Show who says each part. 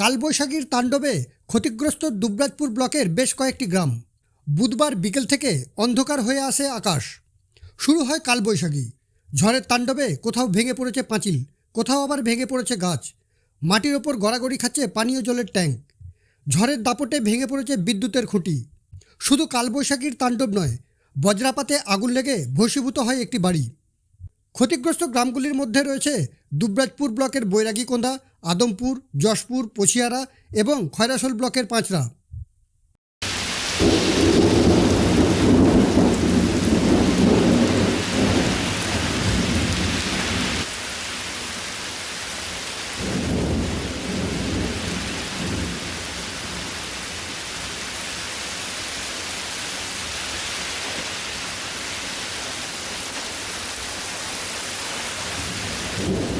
Speaker 1: কালবৈশাখীর তাণ্ডবে ক্ষতিগ্রস্ত দুবরাজপুর ব্লকের বেশ কয়েকটি গ্রাম। বুধবার বিকেল থেকে অন্ধকার হয়ে আসে আকাশ। শুরু হয় কালবৈশাখী। ঝড়ের তাণ্ডবে কোথাও ভেঙে পড়েছে পাঁচিল, কোথাও আবার ভেঙে পড়েছে গাছ। মাটির ওপর গড়াগড়ি খাচ্ছে পানীয় জলের ট্যাঙ্ক। ঝড়ের দাপটে ভেঙে পড়েছে বিদ্যুতের খুঁটি। শুধু কালবৈশাখীর তাণ্ডব নয়, বজ্রাপাতে আগুন লেগে ভস্মীভূত হয় একটি বাড়ি। ক্ষতিগ্রস্ত গ্রামগুলির মধ্যে রয়েছে দুবরাজপুর ব্লকের বৈরাগীকোন্দা আদমপুর যশপুর পছিয়ারা এবং খয়রাসোল ব্লকের পাঁচরা Thank you.